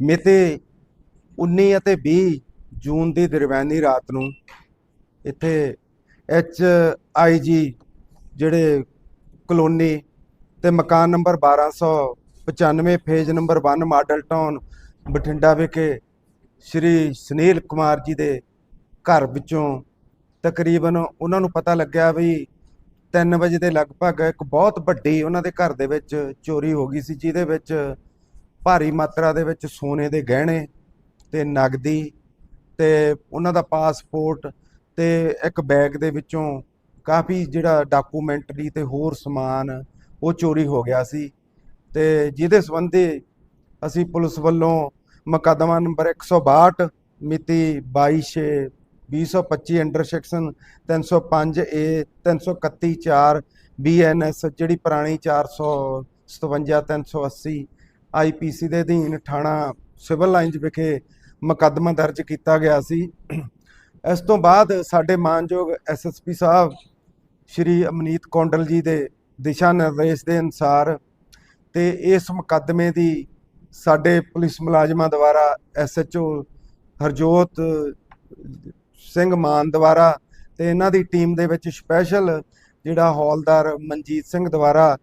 ਮਿਤੀ 19 ਅਤੇ 20 ਜੂਨ ਦੀ ਦਰਮਿਆਨੀ ਰਾਤ ਨੂੰ ਇੱਥੇ ਐਚ ਆਈ ਜੀ ਜਿਹੜੇ ਕਲੋਨੀ ਤੇ ਮਕਾਨ number 1295 phase number 1 model town Bathinda ਵਿਖੇ ਸ਼੍ਰੀ ਸੁਨੀਲ ਕੁਮਾਰ ਜੀ ਦੇ ਘਰ ਵਿੱਚੋਂ ਤਕਰੀਬਨ ਉਹਨਾਂ ਨੂੰ ਪਤਾ ਲੱਗਿਆ ਵੀ 3 ਵਜੇ ਦੇ ਲਗਭਗ ਇੱਕ ਬਹੁਤ ਵੱਡੀ ਉਹਨਾਂ ਦੇ ਘਰ ਦੇ ਵਿੱਚ ਚੋਰੀ ਹੋ ਗਈ ਸੀ, ਜਿਹਦੇ ਵਿੱਚ ਭਾਰੀ ਮਾਤਰਾ ਦੇ ਵਿੱਚ ਸੋਨੇ ਦੇ ਗਹਿਣੇ ਤੇ ਨਗਦੀ ਤੇ ਉਹਨਾਂ ਦਾ ਪਾਸਪੋਰਟ ਤੇ ਇੱਕ ਬੈਗ ਦੇ ਵਿੱਚੋਂ ਕਾਫੀ ਜਿਹੜਾ ਡਾਕੂਮੈਂਟਰੀ ਤੇ ਹੋਰ ਸਮਾਨ ਉਹ ਚੋਰੀ ਹੋ ਗਿਆ ਸੀ ਤੇ ਜਿਹਦੇ ਸੰਬੰਧੀ ਅਸੀਂ ਪੁਲਿਸ ਵੱਲੋਂ ਮੁਕੱਦਮਾ ਨੰਬਰ 162 ਮਿਤੀ 22 2025 ਅੰਡਰ ਸੈਕਸ਼ਨ 305 ਏ 331 4 ਬੀਐਨਐਸ ਜਿਹੜੀ ਪੁਰਾਣੀ 457 380 ਆਈਪੀਸੀ ਦੇ ਅਧੀਨ ਥਾਣਾ ਸਿਵਲ ਲਾਈਨਜ਼ ਵਿਖੇ ਮੁਕੱਦਮਾ ਦਰਜ ਕੀਤਾ ਗਿਆ ਸੀ। ਇਸ ਤੋਂ ਬਾਅਦ ਸਾਡੇ ਮਾਨਯੋਗ S S P Sahib Shri Amneet Kondal ji ਦੇ ਦਿਸ਼ਾ ਨਿਰਦੇਸ਼ ਦੇ ਅਨੁਸਾਰ ਤੇ ਇਸ ਮੁਕੱਦਮੇ ਦੀ ਸਾਡੇ ਪੁਲਿਸ ਮੁਲਾਜ਼ਮਾਂ ਦੁਆਰਾ ਐਸਐਚਓ ਹਰਜੋਤ ਸਿੰਘ ਮਾਨ ਦੁਆਰਾ ਤੇ ਇਹਨਾਂ ਦੀ ਟੀਮ ਦੇ ਵਿੱਚ ਸਪੈਸ਼ਲ ਜਿਹੜਾ ਹੌਲਦਾਰ ਮਨਜੀਤ ਸਿੰਘ ਦੁਆਰਾ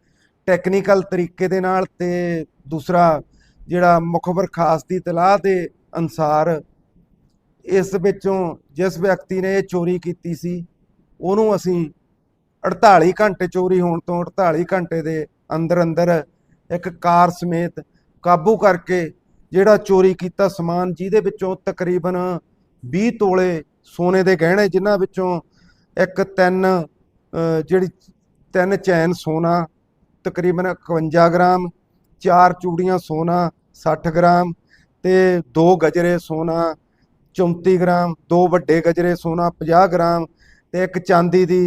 ਟੈਕਨੀਕਲ ਤਰੀਕੇ ਦੇ ਨਾਲ ਤੇ ਦੂਸਰਾ ਜਿਹੜਾ ਮੁਖਬਰ ਖਾਸ ਦੀ ਤਲਾਹ ਦੇ ਅਨਸਾਰ ਇਸ ਵਿੱਚੋਂ ਜਿਸ ਵਿਅਕਤੀ ਨੇ ਇਹ ਚੋਰੀ ਕੀਤੀ ਸੀ, ਉਹਨੂੰ ਅਸੀਂ 48 ਘੰਟੇ ਚੋਰੀ ਹੋਣ ਤੋਂ 48 ਘੰਟੇ ਦੇ ਅੰਦਰ ਅੰਦਰ ਇੱਕ ਕਾਰ ਸਮੇਤ ਕਾਬੂ ਕਰਕੇ ਜਿਹੜਾ ਚੋਰੀ ਕੀਤਾ ਸਮਾਨ, ਜਿਹਦੇ ਵਿੱਚੋਂ ਤਕਰੀਬਨ 20 ਤੋਲੇ ਸੋਨੇ ਦੇ ਗਹਿਣੇ, ਜਿਨ੍ਹਾਂ ਵਿੱਚੋਂ ਇੱਕ ਤਿੰਨ ਜਿਹੜੀ ਤਿੰਨ ਚੈਨ ਸੋਨਾ ਤਕਰੀਬਨ 51 ਗ੍ਰਾਮ, ਚਾਰ ਚੂੜੀਆਂ ਸੋਨਾ 60 ਗ੍ਰਾਮ ਤੇ ਦੋ ਗਜਰੇ ਸੋਨਾ 34 ਗ੍ਰਾਮ, ਦੋ ਵੱਡੇ ਗਜਰੇ ਸੋਨਾ 50 ਗ੍ਰਾਮ ਤੇ ਇੱਕ ਚਾਂਦੀ ਦੀ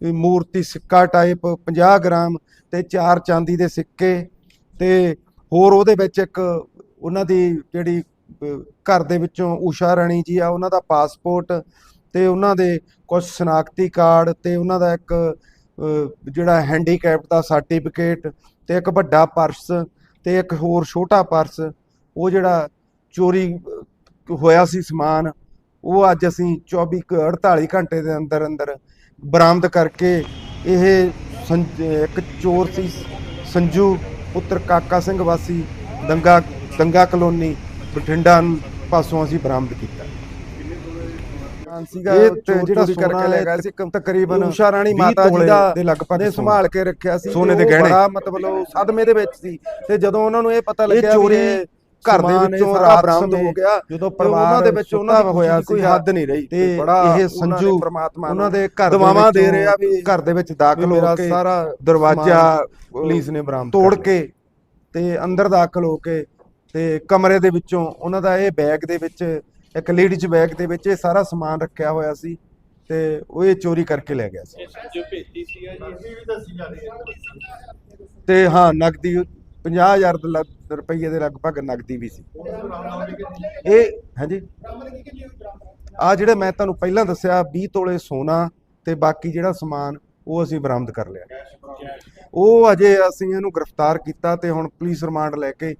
ਮੂਰਤੀ ਸਿੱਕਾ ਟਾਈਪ 50 ਗ੍ਰਾਮ ਤੇ ਚਾਰ ਚਾਂਦੀ ਦੇ ਸਿੱਕੇ ਤੇ ਹੋਰ ਉਹਦੇ ਵਿੱਚ ਇੱਕ ਉਹਨਾਂ ਦੀ ਜਿਹੜੀ ਘਰ ਦੇ ਵਿੱਚੋਂ ਊਸ਼ਾ ਰਾਣੀ ਜੀ ਆ, ਉਹਨਾਂ ਦਾ ਪਾਸਪੋਰਟ ਤੇ ਉਹਨਾਂ ਦੇ ਕੁਝ ਸ਼ਨਾਖਤੀ ਕਾਰਡ ਤੇ ਉਹਨਾਂ ਦਾ ਇੱਕ ਜਿਹੜਾ ਹੈਂਡੀਕੈਪ ਦਾ ਸਰਟੀਫਿਕੇਟ ਤੇ ਇੱਕ ਵੱਡਾ ਪਰਸ ਤੇ ਇੱਕ ਹੋਰ ਛੋਟਾ ਪਰਸ ਉਹ ਜਿਹੜਾ ਚੋਰੀ ਹੋਇਆ ਸੀ ਸਮਾਨ, ਉਹ ਅੱਜ ਅਸੀਂ 24 ਕੁ 48 ਘੰਟੇ ਦੇ ਅੰਦਰ ਅੰਦਰ ਬਰਾਮਦ ਕਰਕੇ ਇਹ ਸੰਜ- ਇੱਕ ਚੋਰ ਸੀ, ਸੰਜੂ ਪੁੱਤਰ ਕਾਕਾ ਸਿੰਘ ਵਾਸੀ, ਦੰਗਾ ਦੰਗਾ ਕਲੋਨੀ, ਬਠਿੰਡਾ ਪਾਸੋਂ ਅਸੀਂ ਬਰਾਮਦ ਕੀਤਾ। ਸੀਗਾ ਇਹ ਜਿਹੜਾ ਚੋਰੀ ਕਰਕੇ ਲੈ ਗਿਆ ਸੀ ਤਕਰੀਬਨ ਊਸ਼ਾ ਰਾਣੀ 20 ਮਾਤਾ ਜੀ ਤੋਲੇ ਦਾ ਦੇ ਲਗਭਗ ਨੇ ਸੋਨਾ। ਸੰਭਾਲ ਕੇ ਰੱਖਿਆ ਸੀ ਸੋਨੇ ਤੇ ਦੇ ਉਹ ਗਹਿਣੇ। ਬੜਾ ਮਤਲਬ ਸਦਮੇ ਦੇ ਵਿੱਚ ਸੀ ਤੇ ਜਦੋਂ ਉਹਨਾਂ ਨੂੰ ਇਹ ਪਤਾ ਲੱਗਿਆ ਵੀ ਚੋਰੀ ਇਹ ਘਰ ਦੇ ਵਿੱਚੋਂ ਰਾਤ ਬਰਾਮਦ ਸਮੇਂ ਹੋ ਗਿਆ ਜਦੋਂ ਤੇ ਪਰਿਵਾਰ ਉਹਨਾਂ ਦੇ ਵਿੱਚ ਉਹਨਾਂ ਦੀ ਹੋਇਆ ਕੋਈ ਸੀਗਾ, ਹੱਦ ਨਹੀਂ ਰਹੀ ਤੇ ਬੜਾ ਇਹ ਉਹਨਾਂ ਨੇ ਸੰਜੂ ਪ੍ਰਮਾਤਮਾ ਉਹਨਾਂ ਦੇ ਘਰ ਦੇ ਦੁਆਵਾਂ ਦੇ ਵਿੱਚੋਂ ਰਿਹਾ ਵੀ ਘਰ ਦੇ ਵਿੱਚ ਦਾਖਲ ਮੇਰਾ ਹੋ ਕੇ ਸਾਰਾ ਦਰਵਾਜ਼ਾ ਪੁਲਿਸ ਨੇ ਬਰਾਮਦ ਤੋੜ। ਕੇ ਤੇ ਅੰਦਰ ਦਾਖਲ ਹੋ ਕੇ ਤੇ ਕਮਰੇ ਦੇ ਵਿੱਚੋਂ ਉਹਨਾਂ ਦਾ ਇਹ ਬੈਗ ਦੇ ਵਿੱਚ ਇੱਕ ਲੇਡੀਜ਼ ਬੈਗ ਦੇ ਵਿੱਚ ਇਹ ਸਾਰਾ ਸਮਾਨ ਰੱਖਿਆ ਹੋਇਆ ਸੀ ਤੇ ਉਹ ਇਹ ਚੋਰੀ ਕਰਕੇ ਲੈ ਗਿਆ ਸੀ। ਸੰਜੂ ਭੇਤੀ ਸੀਗਾ ਜੀ ਤੇ ਹਾਂ ਨਗਦੀ 50000 ਦੇ ਲਗ- ਰੁਪਈਏ ਦੇ ਲਗਭਗ ਨਗਦੀ ਵੀ ਸੀ। ਇਹ ਹਾਂਜੀ? ਆ ਜਿਹੜੇ ਮੈਂ ਤੁਹਾਨੂੰ ਪਹਿਲਾਂ ਦੱਸਿਆ 20 ਤੋਲੇ ਸੋਨਾ ਤੇ ਬਾਕੀ ਜਿਹੜਾ ਸਮਾਨ ਉਹ ਅਸੀਂ ਬਰਾਮਦ ਕਰ ਲਿਆ। ਉਹ ਅਜੇ ਅਸੀਂ ਇਹਨੂੰ ਗ੍ਰਿਫਤਾਰ ਕੀਤਾ ਤੇ ਹੁਣ ਪੁਲਿਸ ਰਿਮਾਂਡ ਲੈ ਕੇ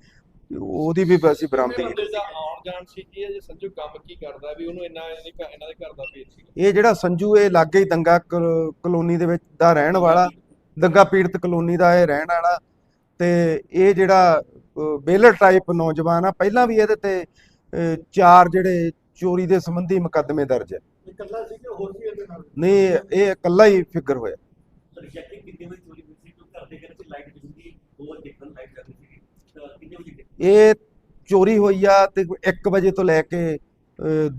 ਉਹਦੀ ਵੀ ਅਸੀਂ ਬਰਾਮਦੀ ਕੀਤੀ। ਜਾਣ ਸੀ ਜੇ ਸੰਜੂ ਕੰਮ ਕੀ ਕਰਦਾ ਵੀ ਉਹਨੂੰ ਇੰਨਾ ਇਹਨਾਂ ਦੇ ਘਰ ਦਾ ਭੇਤ ਸੀ ਇਹ ਜਿਹੜਾ ਸੰਜੂ ਇਹ ਲਾਗੇ ਹੀ ਦੰਗਾ ਕਲ- ਕਲੋਨੀ ਦੇ ਵਿੱਚ ਦਾ ਰਹਿਣ ਵਾਲਾ ਦੰਗਾ ਪੀੜਤ ਕਲੋਨੀ ਦਾ ਇਹ ਰਹਿਣ ਵਾਲਾ ਤੇ ਇਹ ਜਿਹੜਾ ਬੇਲਰ ਟਾਈਪ ਨੌਜਵਾਨ ਆ ਪਹਿਲਾਂ ਵੀ ਇਹਦੇ ਤੇ ਚਾਰ ਜਿਹੜੇ ਚੋਰੀ ਦੇ ਸੰਬੰਧੀ ਮੁਕੱਦਮੇ ਦਰਜ ਹੈ। ਇਕੱਲਾ ਸੀ ਕਿ ਹੋਰ ਵੀ ਇਹਦੇ ਨਾਲ? ਨਹੀਂ ਇਹ ਇਕੱਲਾ ਹੀ ਫਿਗਰ ਹੋਇਆ। ਰਿਜੈਕਟਿੰਗ ਕਿੰਨੇ ਵਜੇ ਚੋਰੀ ਹੋਈ ਸੀ? ਕਿਉਂ ਘਰ ਦੇ ਕਹਿੰਦੇ ਲਾਈਟ ਬਿਜਲੀ ਹੋਰ ਦੇਖਣ ਲਾਈਟ ਕਰਨੀ ਸੀ ਕਿੰਨੇ ਵਜੇ ਕੀਤੀ? ਇਹ ਚੋਰੀ ਹੋਈ ਆ ਤੇ 1 ਵਜੇ ਤੋਂ ਲੈ ਕੇ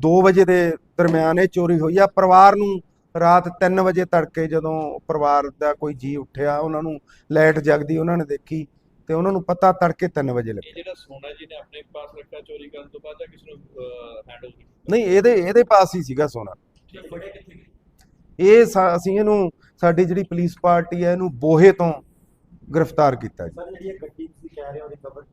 2 ਵਜੇ ਦੇ ਦਰਮਿਆਨ ਇਹ ਚੋਰੀ ਹੋਈ ਆ। ਪਰਿਵਾਰ ਨੂੰ ਰਾਤ 3 ਵਜੇ ਤੜਕੇ ਜਦੋਂ ਪਰਿਵਾਰ ਦਾ ਕੋਈ ਜੀ ਉੱਠਿਆ ਉਹਨਾਂ ਨੂੰ ਲਾਈਟ ਜਗਦੀ ਉਹਨਾਂ ਨੇ ਦੇਖੀ ਤੇ ਉਹਨਾਂ ਨੂੰ ਪਤਾ ਤੜਕੇ 3 ਵਜੇ ਲੱਗਾ। ਜਿਹੜਾ ਸੋਨਾ ਜੀ ਨੇ ਆਪਣੇ ਪਾਸ ਰੱਖਿਆ ਚੋਰੀ ਕਰਨ ਤੋਂ ਬਾਅਦ ਜਾਂ ਕਿਸੇ ਨੂੰ ਹੈਂਡਲ ਕੀਤਾ? ਨਹੀਂ ਇਹਦੇ ਇਹਦੇ ਪਾਸ ਹੀ ਸੀਗਾ ਸੋਨਾ? ਇਹ ਅਸੀਂ ਇਹਨੂੰ ਸਾਡੀ ਜਿਹੜੀ ਪੁਲਿਸ ਪਾਰਟੀ ਹੈ ਇਹਨੂੰ ਬੋਹੇ ਤੋਂ ਗ੍ਰਿਫਤਾਰ ਕੀਤਾ ਜੀ। ਸਰ ਜਿਹੜੀ ਗੱਡੀ ਤੁਸੀਂ ਕਹਿ ਰਹੇ ਹੋ ਉਹਦੀ ਕਵਰ